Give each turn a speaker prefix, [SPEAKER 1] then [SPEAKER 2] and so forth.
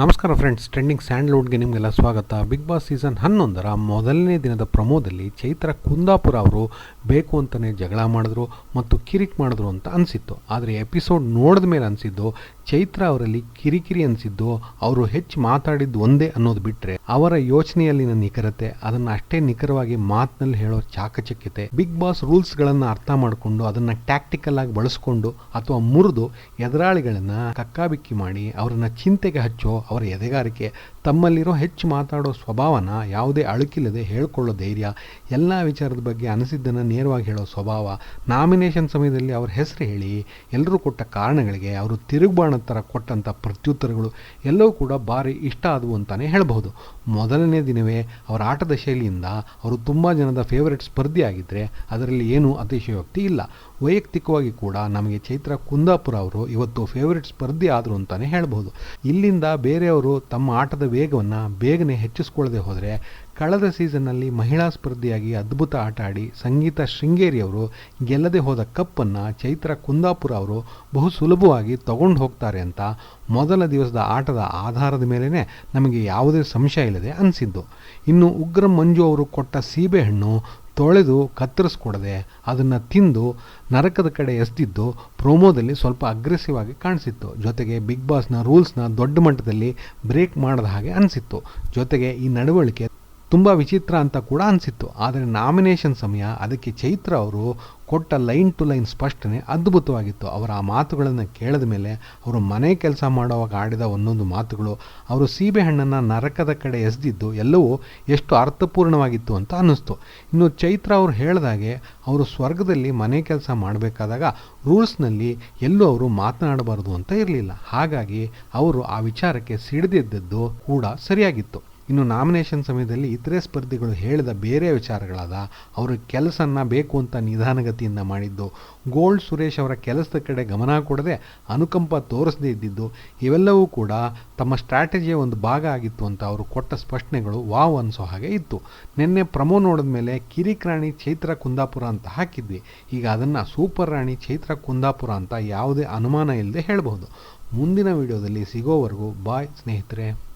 [SPEAKER 1] ನಮಸ್ಕಾರ friends trending ಸ್ಯಾಂಡ್ಲ್ವುಡ್ಗೆ ನಿಮಗೆಲ್ಲ ಸ್ವಾಗತ. ಬಿಗ್ ಬಾಸ್ ಸೀಸನ್ ಹನ್ನೊಂದರ ಮೊದಲನೇ ದಿನದ ಪ್ರಮೋದಲ್ಲಿ ಚೈತ್ರ ಕುಂದಾಪುರ ಅವರು ಬೇಕು ಅಂತಲೇ ಜಗಳ ಮಾಡಿದ್ರು ಮತ್ತು ಕಿರಿಕ್ ಮಾಡಿದ್ರು ಅಂತ ಅನಿಸಿತ್ತು. ಆದರೆ ಎಪಿಸೋಡ್ ನೋಡಿದ ಮೇಲೆ ಅನಿಸಿದ್ದು ಚೈತ್ರ ಅವರಲ್ಲಿ ಕಿರಿಕಿರಿ ಅನಿಸಿದ್ದು ಅವರು ಹೆಚ್ಚು ಮಾತಾಡಿದ್ದು ಒಂದೇ ಅನ್ನೋದು ಬಿಟ್ಟರೆ ಅವರ ಯೋಚನೆಯಲ್ಲಿನ ನಿಖರತೆ, ಅದನ್ನು ಅಷ್ಟೇ ನಿಖರವಾಗಿ ಮಾತಿನಲ್ಲಿ ಹೇಳೋ ಚಾಕಚಕ್ಯತೆ, ಬಿಗ್ ಬಾಸ್ ರೂಲ್ಸ್ಗಳನ್ನು ಅರ್ಥ ಮಾಡಿಕೊಂಡು ಅದನ್ನು ಟ್ಯಾಕ್ಟಿಕಲ್ ಆಗಿ ಬಳಸ್ಕೊಂಡು ಅಥವಾ ಮುರಿದು ಎದುರಾಳಿಗಳನ್ನು ಕಕ್ಕಾಬಿಕ್ಕಿ ಮಾಡಿ ಅವರನ್ನ ಚಿಂತೆಗೆ ಹಚ್ಚೋ ಅವರ ಎದೆಗಾರಿಕೆ, ತಮ್ಮಲ್ಲಿರೋ ಹೆಚ್ಚು ಮಾತಾಡೋ ಸ್ವಭಾವನ ಯಾವುದೇ ಅಳುಕಿಲ್ಲದೆ ಹೇಳ್ಕೊಳ್ಳೋ ಧೈರ್ಯ, ಎಲ್ಲ ವಿಚಾರದ ಬಗ್ಗೆ ಅನಿಸಿದ್ದನ್ನು ನೇರವಾಗಿ ಹೇಳೋ ಸ್ವಭಾವ, ನಾಮಿನೇಷನ್ ಸಮಯದಲ್ಲಿ ಅವ್ರ ಹೆಸರು ಹೇಳಿ ಎಲ್ಲರೂ ಕೊಟ್ಟ ಕಾರಣಗಳಿಗೆ ಅವರು ತಿರುಗುಬಾಣ ಥರ ಕೊಟ್ಟಂಥ ಪ್ರತ್ಯುತ್ತರಗಳು ಎಲ್ಲವೂ ಕೂಡ ಭಾರಿ ಇಷ್ಟ ಆದವು ಅಂತಾನೆ ಹೇಳಬಹುದು. ಮೊದಲನೇ ದಿನವೇ ಅವರ ಆಟದ ಶೈಲಿಯಿಂದ ಅವರು ತುಂಬ ಜನದ ಫೇವರೇಟ್ ಸ್ಪರ್ಧಿ ಆಗಿದ್ರೆ ಅದರಲ್ಲಿ ಏನೂ ಅತಿಶಯೋಕ್ತಿ ಇಲ್ಲ. ವೈಯಕ್ತಿಕವಾಗಿ ಕೂಡ ನಮಗೆ ಚೈತ್ರ ಕುಂದಾಪುರ ಅವರು ಇವತ್ತು ಫೇವರೇಟ್ ಸ್ಪರ್ಧಿ ಆದರು ಅಂತಾನೆ ಹೇಳಬಹುದು. ಇಲ್ಲಿಂದ ಬೇರೆಯವರು ತಮ್ಮ ಆಟದ ವೇಗವನ್ನು ಬೇಗನೆ ಹೆಚ್ಚಿಸ್ಕೊಳ್ಳದೆ ಹೋದರೆ ಕಳೆದ ಸೀಸನ್ನಲ್ಲಿ ಮಹಿಳಾ ಸ್ಪರ್ಧಿಯಾಗಿ ಅದ್ಭುತ ಆಟ ಆಡಿ ಸಂಗೀತ ಶೃಂಗೇರಿಯವರು ಗೆಲ್ಲದೆ ಹೋದ ಕಪ್ಪನ್ನು ಚೈತ್ರ ಕುಂದಾಪುರ ಅವರು ಬಹು ಸುಲಭವಾಗಿ ತಗೊಂಡು ಹೋಗ್ತಾರೆ ಅಂತ ಮೊದಲ ದಿವಸದ ಆಟದ ಆಧಾರದ ಮೇಲೇ ನಮಗೆ ಯಾವುದೇ ಸಂಶಯ ಇಲ್ಲದೆ ಅನಿಸಿದ್ದು. ಇನ್ನು ಉಗ್ರ ಮಂಜು ಅವರು ಕೊಟ್ಟ ಸೀಬೆಹಣ್ಣು ತೊಳೆದು ಕತ್ತರಿಸ್ಕೊಡದೆ ಅದನ್ನು ತಿಂದು ನರಕದ ಕಡೆ ಎಸ್ದಿದ್ದು ಪ್ರೋಮೋದಲ್ಲಿ ಸ್ವಲ್ಪ ಅಗ್ರೆಸಿವ್ ಆಗಿ ಕಾಣಿಸಿತ್ತು. ಜೊತೆಗೆ ಬಿಗ್ ಬಾಸ್ನ ರೂಲ್ಸ್ನ ದೊಡ್ಡ ಮಟ್ಟದಲ್ಲಿ ಬ್ರೇಕ್ ಮಾಡದ ಹಾಗೆ ಅನಿಸಿತ್ತು. ಜೊತೆಗೆ ಈ ನಡವಳಿಕೆ ತುಂಬ ವಿಚಿತ್ರ ಅಂತ ಕೂಡ ಅನಿಸಿತ್ತು. ಆದರೆ ನಾಮಿನೇಷನ್ ಸಮಯ, ಅದಕ್ಕೆ ಚೈತ್ರ ಅವರು ಕೊಟ್ಟ ಲೈನ್ ಟು ಲೈನ್ ಸ್ಪಷ್ಟನೆ ಅದ್ಭುತವಾಗಿತ್ತು. ಅವರ ಆ ಮಾತುಗಳನ್ನು ಕೇಳಿದ ಮೇಲೆ ಅವರು ಮನೆ ಕೆಲಸ ಮಾಡುವಾಗ ಆಡಿದ ಒಂದೊಂದು ಮಾತುಗಳು, ಅವರು ಸೀಬೆಹಣ್ಣನ್ನು ನರಕದ ಕಡೆ ಎಸೆದಿದ್ದು ಎಲ್ಲವೂ ಎಷ್ಟು ಅರ್ಥಪೂರ್ಣವಾಗಿತ್ತು ಅಂತ ಅನ್ನಿಸ್ತು. ಇನ್ನು ಚೈತ್ರ ಅವರು ಹೇಳಿದಾಗೆ ಅವರು ಸ್ವರ್ಗದಲ್ಲಿ ಮನೆ ಕೆಲಸ ಮಾಡಬೇಕಾದಾಗ ರೂಲ್ಸ್ನಲ್ಲಿ ಎಲ್ಲೂ ಅವರು ಮಾತನಾಡಬಾರ್ದು ಅಂತ ಇರಲಿಲ್ಲ. ಹಾಗಾಗಿ ಅವರು ಆ ವಿಚಾರಕ್ಕೆ ಸಿಡಿದಿದ್ದದ್ದು ಕೂಡ ಸರಿಯಾಗಿತ್ತು. ಇನ್ನು ನಾಮಿನೇಷನ್ ಸಮಯದಲ್ಲಿ ಇತರೆ ಸ್ಪರ್ಧಿಗಳು ಹೇಳಿದ ಬೇರೆ ವಿಚಾರಗಳಾದ ಅವರ ಕೆಲಸನ ಬೇಕು ಅಂತ ನಿಧಾನಗತಿಯಿಂದ ಮಾಡಿದ್ದು ಗೋಲ್ಡ್ ಸುರೇಶ್ ಅವರ ಕೆಲಸದ ಕಡೆ ಗಮನ ಕೊಡದೆ ಅನುಕಂಪ ತೋರಿಸದೇ ಇದ್ದಿದ್ದು, ಇವೆಲ್ಲವೂ ಕೂಡ ತಮ್ಮ ಸ್ಟ್ರಾಟಜಿಯ ಒಂದು ಭಾಗ ಆಗಿತ್ತು ಅಂತ ಅವರು ಕೊಟ್ಟ ಸ್ಪಷ್ಟನೆಗಳು ವಾವ್ ಅನಿಸೋ ಹಾಗೆ ಇತ್ತು. ನಿನ್ನೆ ಪ್ರಮೋ ನೋಡಿದ ಮೇಲೆ ಕಿರಿಕ್ ರಾಣಿ ಚೈತ್ರ ಕುಂದಾಪುರ ಅಂತ ಹಾಕಿದ್ವಿ. ಈಗ ಅದನ್ನು ಸೂಪರ್ ರಾಣಿ ಚೈತ್ರ ಕುಂದಾಪುರ ಅಂತ ಯಾವುದೇ ಅನುಮಾನ ಇಲ್ಲದೆ ಹೇಳಬಹುದು. ಮುಂದಿನ ವಿಡಿಯೋದಲ್ಲಿ ಸಿಗೋವರೆಗೂ ಬಾಯ್ ಸ್ನೇಹಿತರೆ.